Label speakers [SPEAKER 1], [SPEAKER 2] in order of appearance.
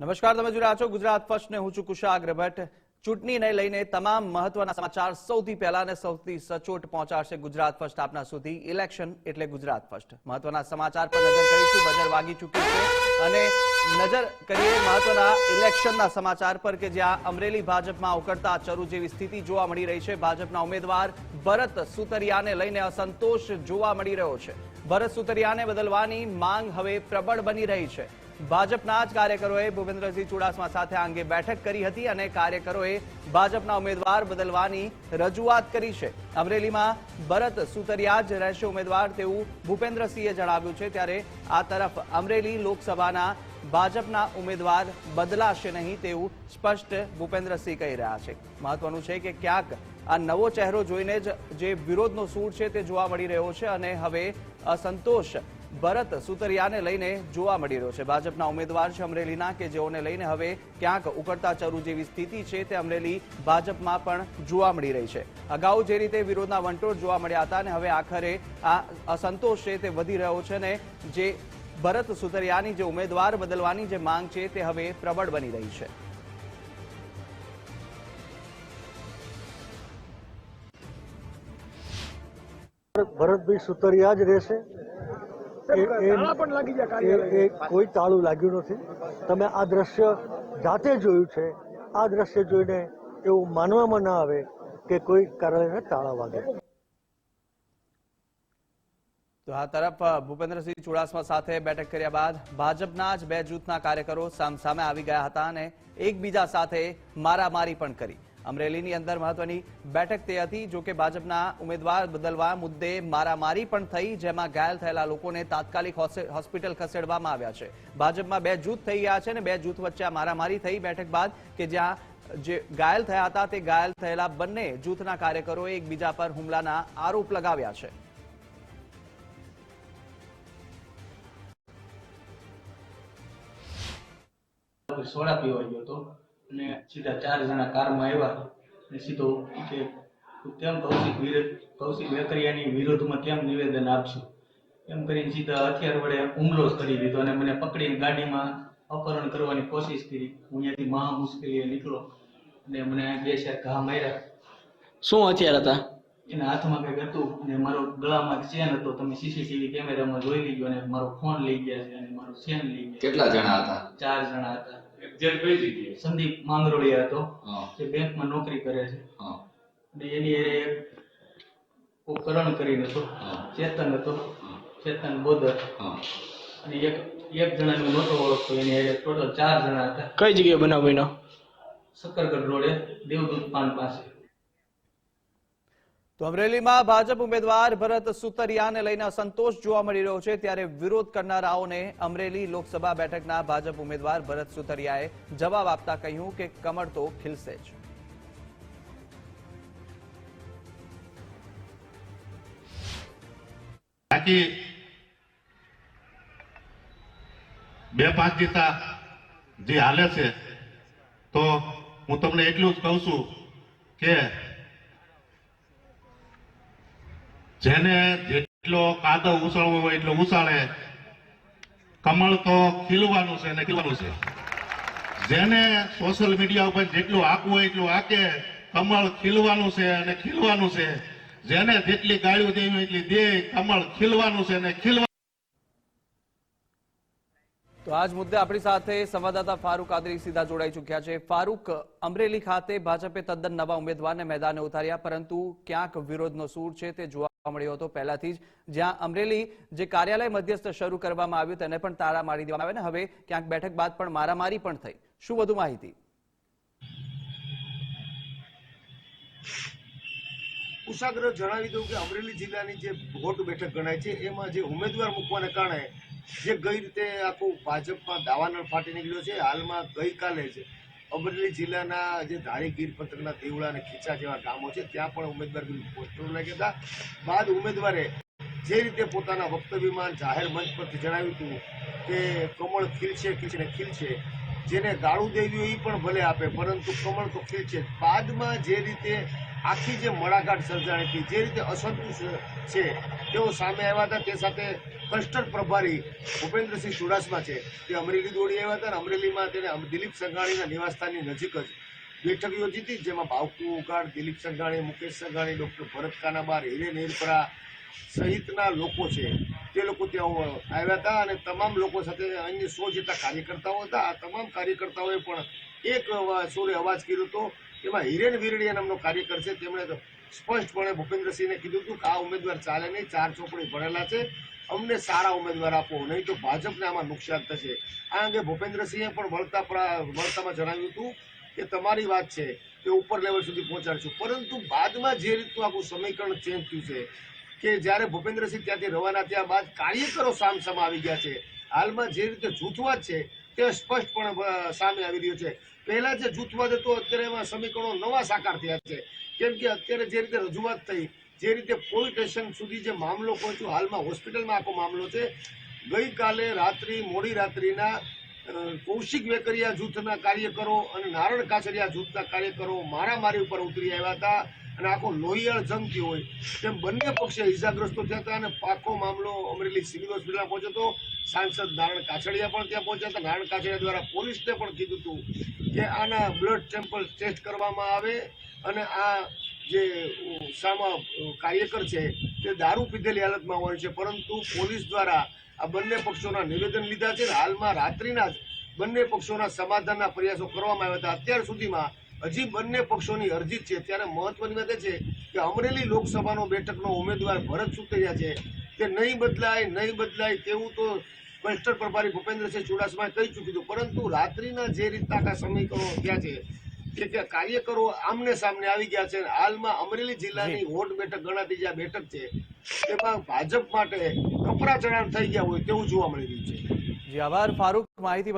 [SPEAKER 1] નમસ્કાર, તમે જોઈ છો ગુજરાત ફર્સ્ટ ને હું છું કુશા અગ્રભટ્ટ ચૂંટણીને લઈને તમામ મહત્વના સમાચાર સૌથી પહેલા અને સૌથી સચોટ પહોંચાડશે ગુજરાત ફર્સ્ટ આપના સુધી. ઇલેક્શન એટલે ગુજરાત ફર્સ્ટ. મહત્વના સમાચાર પર નજર કરીશું. બજર વાગી ચૂક્યું છે અને નજર કરીએ મહત્વના ઇલેક્શનના સમાચાર પર કે જ્યાં અમરેલી ભાજપમાં ઉકળતા ચરુ જેવી સ્થિતિ જોવા મળી રહી છે. ભાજપના ઉમેદવાર ભરત સુતરિયાને લઈને અસંતોષ જોવા મળી રહ્યો છે. ભરત સુતરિયાને બદલવાની માંગ હવે પ્રબળ બની રહી છે. ભાજપના જ કાર્યકરોએ ભૂપેન્દ્રસિંહ ચુડાસમા સાથે અંગે બેઠક કરી હતી અને કાર્યકરોએ ભાજપના ઉમેદવાર બદલવાની રજૂઆત કરી છે. અમરેલીમાં ભરત સુતરિયા જ રહેશે ઉમેદવાર તેવું ભૂપેન્દ્રસિંહે જણાવ્યું છે. ત્યારે આ તરફ અમરેલી લોકસભાના ભાજપના ઉમેદવાર બદલાશે નહીં તેવું સ્પષ્ટ ભૂપેન્દ્રસિંહ કહી રહ્યા છે. મહત્વનું છે કે ક્યાંક આ નવો ચહેરો જોઈને જ જે વિરોધનો સૂર છે તે જોવા મળી રહ્યો છે અને હવે અસંતોષ ભરત સુતરિયાને લઈને જોવા મળી રહ્યો છે. ભાજપના ઉમેદવાર છે અમરેલીના કે જેઓને લઈને હવે ક્યાંક ઉકળતા ચરુ જેવી સ્થિતિ છે તે અમરેલી ભાજપમાં પણ જોવા મળી રહી છે. અગાઉ જે રીતે વિરોધના વંટોળ જોવા મળ્યા હતા અને હવે આખરે આ અસંતોષ છે તે વધી રહ્યો છે અને જે ભરત સુતરિયાની જે ઉમેદવાર બદલવાની જે માંગ છે તે હવે પ્રબળ બની રહી છે.
[SPEAKER 2] ભરતભાઈ સુતરિયા જ રહેશે. એ- કોઈ તાળું લાગ્યું નથી. તમે આ દ્રશ્ય જાતે જોયું છે. આ દ્રશ્ય જોઈને એવું માનવામાં ના આવે કે કોઈ કારણે તાળા વાગે.
[SPEAKER 1] તો આ તરફ ભૂપેન્દ્રસિંહ ચુડાસમા સાથે બેઠક કર્યા બાદ ભાજપના જ બે જૂથના કાર્યકરો સામસામે આવી ગયા હતા અને એકબીજા સાથે મારામારી પણ કરી. અમરેલીની અંદર મહત્વની બેઠક તે હતી, જો કે ભાજપના ઉમેદવાર બદલવા મુદ્દે મારામારી પણ થઈ, જેમાં ઘાયલ થયેલા લોકોને તાત્કાલિક હોસ્પિટલ ખસેડવામાં આવ્યા છે. ભાજપમાં બે જૂથ થઈ ગયા છે અને બે જૂથ વચ્ચે મારામારી થઈ. બેઠક બાદ કે જ્યાં જે ઘાયલ થયા હતા તે ઘાયલ થયેલા બંને જૂથના કાર્યકરોએ એકબીજા પર હુમલાના આરોપ લગાવ્યા છે.
[SPEAKER 3] સોડા પીવા ગયો હતો. અને સીધા ચાર જણા કારમાં આવ્યા અને સીધો કે તેમ કૌશિક વિરોધ કૌશિક વેકરિયાની વિરોધમાં તેમ નિવેદન આપશું? એમ કરીને સીધા હથિયાર વડે હુમલો કરી દીધો અને મને પકડીને ગાડીમાં અપહરણ કરવાની કોશિશ કરી. હું અહીંયાથી મહા મુશ્કેલીએ નીકળો અને મને બે ચાર ઘા માર્યા.
[SPEAKER 4] શું હથિયાર હતા?
[SPEAKER 3] એના હાથમાં કંઈક હતું અને મારો ગળામાં ચેન હતો. તમે સીસીટીવી કેમેરામાં જોઈ લીધો અને મારો ફોન લઈ ગયા છે અને મારો ચેન લઈ ગયા
[SPEAKER 5] કેટલા જણા હતા?
[SPEAKER 3] ચાર જણા હતા.
[SPEAKER 5] એક્ઝેક્ટ કઈ જગ્યાએ?
[SPEAKER 3] સંદીપ માંગરોળિયા હતો. જે બેંકમાં નોકરી કરે છે.
[SPEAKER 5] હા.
[SPEAKER 3] અને એની એ ઉપકરણ કરીને હતો. ચેતન હતો. ચેતન બોદર.
[SPEAKER 5] હા.
[SPEAKER 3] અને એક એક જણાનું નહોતો ઓળખતો. એની હારે ટોટલ ચાર જણા હતા.
[SPEAKER 4] કઈ જગ્યાએ બનાવ્યો શક્કરગઢ
[SPEAKER 3] સક્કરગઢ રોડે દેવદૂત પાન પાસે.
[SPEAKER 1] તો અમરેલીમાં ભાજપ ઉમેદવાર ભરત સુતરિયાને લઈને અસંતોષ જોવા મળી રહ્યો છે ત્યારે વિરોધ કરનારાઓને અમરેલી લોકસભા બેઠકના ભાજપ ઉમેદવાર ભરત સુતરિયાએ જવાબ આપતા કહ્યું કે કમળ તો ખીલશે જ.
[SPEAKER 6] બાકી બે પાંચ દિશા જે હાલે છે, તો હું તમને એટલું જ કહું છું કે જેને જેટલો કાદવ ઉછળવો હોય એટલો ઉછાળે કમળ તો ખીલવાનું છે ને ખીલવાનું છે. જેને સોશિયલ મીડિયા ઉપર જેટલું આંકવું હોય એટલું આંકે. કમળ ખીલવાનું છે અને ખીલવાનું છે. જેને જેટલી ગાળ્યું દેવી એટલી દે. કમળ ખીલવાનું છે ને ખીલવાનું
[SPEAKER 1] તો આજ મુદ્દે આપણી સાથે સંવાદદાતા ફારૂક આદરી સીધા જોડાઈ ચૂક્યા છે. ફારૂક, અમરેલી ખાતે ભાજપે તદ્દન નવા ઉમેદવારને મેદાને ઉતાર્યા, પરંતુ ક્યાંક વિરોધનો સૂર છે તે જોવા મળ્યો હતો પહેલાથી જ. જ્યાં અમરેલી જે કાર્યાલય મધ્યસ્થ શરૂ કરવામાં આવ્યું તેને પણ તાળા મારી દેવામાં આવ્યા ને હવે ક્યાંક બેઠક બાદ પણ મારામારી પણ થઈ. શું વધુ માહિતી?
[SPEAKER 7] કુશાગ્રહ જણાવી દઉં કે અમરેલી જિલ્લાની જે વોટ બેઠક ગણાય છે, એમાં જે ઉમેદવાર મૂકવાને કારણે જે ગઈ રીતે આખું ભાજપમાં દાવાનળ ફાટી નીકળ્યો છે, હાલમાં ગઈકાલે છે અમરેલી જિલ્લાના જે ધારી ગીર પંથકના દેવળા અને ખીચા જેવા ગામો છે, ત્યાં પણ ઉમેદવાર પોસ્ટરો લાગ્યા હતા. બાદ ઉમેદવારે જે રીતે પોતાના વક્તવ્યમાં જાહેર મંચ પરથી જણાવ્યું હતું કે કમળ ખીલશે ખીલશે ને ખીલશે, જેને ગાળું દેવી એ પણ ભલે આપે, પરંતુ કમળ તો ખીલશે છે બાદમાં જે રીતે આખી જે મળાઘાટ સર્જાણી હતી, જે રીતે અસંતુષ્ટ છે, તેઓ સામે આવ્યા હતા, તે સાથે ક્લસ્ટર પ્રભારી ભૂપેન્દ્રસિંહ ચુડાસમા છે. તે અમરેલી દોડી આવ્યા હતા અને અમરેલીમાં તેને દિલીપ સંઘાણીના નિવાસસ્થાનની નજીક જ બેઠક યોજી હતી જેમાં ભાવકુ ઉગાડ દિલીપ સંઘાણી, મુકેશ સંઘાણી, ડૉક્ટર ભરત કાનાબાર, હિરેન હિરપરા સહિતના લોકો છે. તે લોકો ત્યાં આવ્યા હતા અને તમામ લોકો સાથે અન્ય સો જેટલા કાર્યકર્તાઓ હતા. આ તમામ કાર્યકર્તાઓએ પણ એક સુરે અવાજ કર્યો હતો. એમાં હિરેન વીરડિયા નામનો કાર્યકર છે. તેમણે સ્પષ્ટપણે ભૂપેન્દ્રસિંહને કીધું હતું કે આ ઉમેદવાર ચાલે નહીં, ચાર ચોપડી ભણેલા છે. અમને સારા ઉમેદવાર આપો, નહીં તો ભાજપને આમાં નુકસાન થશે. આ અંગે ભૂપેન્દ્રસિંહે પણ વળતા વળતામાં જણાવ્યું હતું કે તમારી વાત છે કે ઉપર લેવલ સુધી પહોંચાડશું. પરંતુ બાદમાં જે રીતનું આખું સમીકરણ ચેન્જ થયું છે, કે જ્યારે ભૂપેન્દ્રસિંહ ત્યાંથી રવાના થયા બાદ કાર્યકરો સામસામા આવી ગયા છે, હાલમાં જે રીતે જૂથવાદ છે તે સ્પષ્ટપણે સામે આવી રહ્યો છે. પહેલાં જે જૂથવાદ હતો, અત્યારે એમાં સમીકરણો નવા સાકાર થયા છે. કેમ કે અત્યારે જે રીતે રજૂઆત થઈ જે રીતે પોલીસ સ્ટેશન સુધી જે મામલો પહોંચ્યો, હાલમાં હોસ્પિટલમાં આખો મામલો છે. ગઈકાલે રાત્રિ, મોડી રાત્રિના કૌશિક વેકરિયા જૂથના કાર્યકરો અને નારણ કાછડિયા જૂથના કાર્યકરો મારામારી ઉપર ઉતરી આવ્યા હતા અને આખો લોહિયાળ જંગ થયો હોય તેમ બંને પક્ષે ઇજાગ્રસ્તો થયા હતા અને પાકો મામલો અમરેલી સિવિલ હોસ્પિટલમાં પહોંચ્યો હતો. સાંસદ નારણ કાછડિયા પણ ત્યાં પહોંચ્યા હતા. નારણ કાછડિયા દ્વારા પોલીસને પણ કીધું હતું કે આના બ્લડ સેમ્પલ ટેસ્ટ કરવામાં આવે અને આ જે અ, કાર્યકર છે તે દારૂ પીધેલી હાલતમાં હોય છે. પરંતુ પોલીસ દ્વારા આ બંને પક્ષોના નિવેદન લીધા છે હાલમાં રાત્રિના જ બંને પક્ષોના સમાધાનના પ્રયાસો કરવામાં આવ્યા હતા. અત્યાર સુધીમાં હજી બંને પક્ષોની અરજી છે. ત્યારે મહત્વની વાત એ છે કે અમરેલી લોકસભાનો બેઠકનો ઉમેદવાર ભરત સુતરિયા છે. તે નહીં બદલાય નહીં બદલાય તેવું તો ક્લસ્ટર પ્રભારી ભૂપેન્દ્રસિંહ ચુડાસમાએ કહી ચૂક્યું હતું. પરંતુ રાત્રિના જે રીતના આ સમીકરણો થયા છે કે કે કાર્યકરો આમને સામને આવી ગયા છે હાલમાં અમરેલી જિલ્લાની વોટ બેઠક ગણાતી જે બેઠક છે તેમાં ભાજપ માટે કપરા ચઢાણ થઈ ગયા હોય તેવું જોવા મળી રહ્યું છે.
[SPEAKER 1] જી આભાર. ફારૂક માહિતી